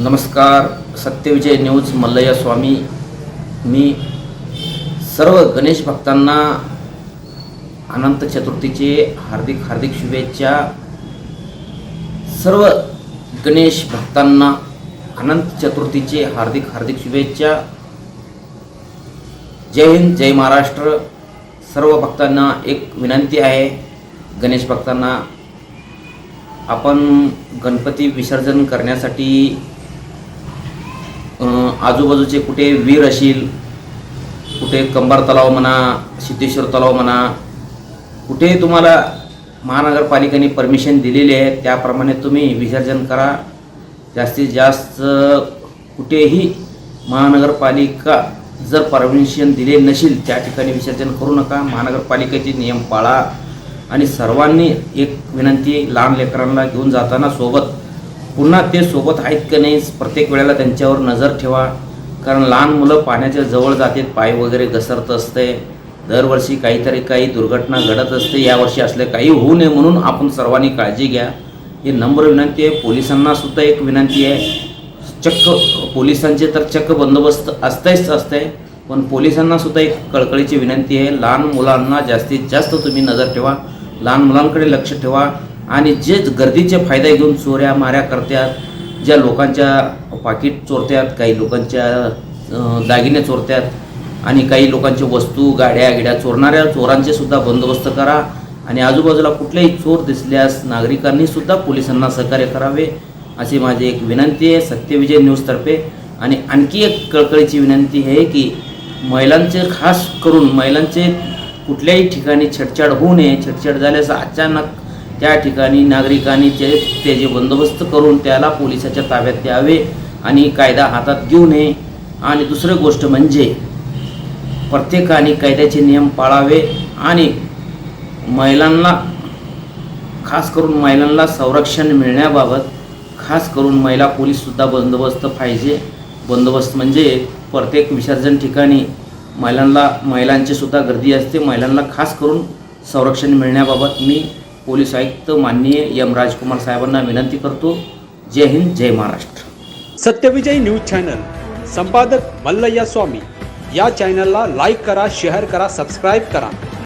नमस्कार सत्यविजय न्यूज मल्लया स्वामी. मी सर्व गणेश भक्तांना अनंत चतुर्थीचे हार्दिक हार्दिक शुभेच्छा. सर्व गणेश भक्तांना अनंत चतुर्थीचे हार्दिक हार्दिक शुभेच्छा. जय हिंद जय महाराष्ट्र. सर्व भक्तांना एक विनंती आहे. गणेश भक्तांना आपण गणपती विसर्जन करण्यासाठी आजूबाजूचे कुठे वीर असेल कुठे कंबार तलाव म्हणा सिद्धेश्वर तलाव म्हणा कुठे तुम्हाला महानगरपालिकेने परमिशन दिलेली आहे त्याप्रमाणे तुम्ही विसर्जन करा. जास्तीत जास्त कुठेही महानगरपालिका जर परमिशन दिले नसेल त्या ठिकाणी विसर्जन करू नका. महानगरपालिकेचे नियम पाळा. आणि सर्वांनी एक विनंती लहान लेकरांना घेऊन जाताना सोबत पुन्हा ते सोबत आहेत का नाही प्रत्येक वेळेला त्यांच्यावर नजर ठेवा. कारण लहान मुलं पाण्याच्या जवळ जातात पाय वगैरे घसरत असते. दरवर्षी काहीतरी काही दुर्घटना घडत असते. यावर्षी असले काही होऊ नये म्हणून आपण सर्वांनी काळजी घ्या. ही नम्र विनंती आहे. पोलिसांनासुद्धा एक विनंती आहे. चक्क पोलिसांचे तर चक्क बंदोबस्त असतेच असते पण पोलिसांनासुद्धा एक कळकळीची विनंती आहे. लहान मुलांना जास्तीत जास्त तुम्ही नजर ठेवा. लहान मुलांकडे लक्ष ठेवा. आणि जे गर्दीचे फायदा घेऊन चोऱ्या माऱ्या करतात ज्या लोकांच्या पाकिट चोरत्यात काही लोकांच्या दागिने चोरत्यात आणि काही लोकांच्या वस्तू गाड्या गिड्या चोरणाऱ्या चोरांचे सुद्धा बंदोबस्त करा आणि आजूबाजूला कुठलेही चोर दिसल्यास नागरिकांनी सुद्धा पोलिसांना सहकार्य करावे अशी माझी एक विनंती आहे. सत्यविजय न्यूजतर्फे आणि आणखी एक कळकळीची विनंती आहे की महिलांचे खास करून महिलांचे कुठल्याही ठिकाणी छेडछाड होऊ नये. छेडछाड झाल्यास अचानक त्या ठिकाणी नागरिकांनी ते त्याचे बंदोबस्त करून त्याला पोलिसाच्या ताब्यात द्यावे आणि कायदा हातात घेऊ नये. आणि दुसरी गोष्ट म्हणजे प्रत्येकाने कायद्याचे नियम पाळावे आणि महिलांना खास करून महिलांना संरक्षण मिळण्याबाबत खास करून महिला पोलीससुद्धा बंदोबस्त पाहिजे. बंदोबस्त म्हणजे प्रत्येक विसर्जन ठिकाणी महिलांना महिलांचीसुद्धा गर्दी असते. महिलांना खास करून संरक्षण मिळण्याबाबत मी पोलीस आयुक्त माननीय एम राजकुमार साहेबांना विनंती करतो. जय हिंद जय महाराष्ट्र. Satyavijay news channel. संपादक मल्लय्या स्वामी. या चॅनलला लाईक करा शेअर करा सबस्क्राईब करा.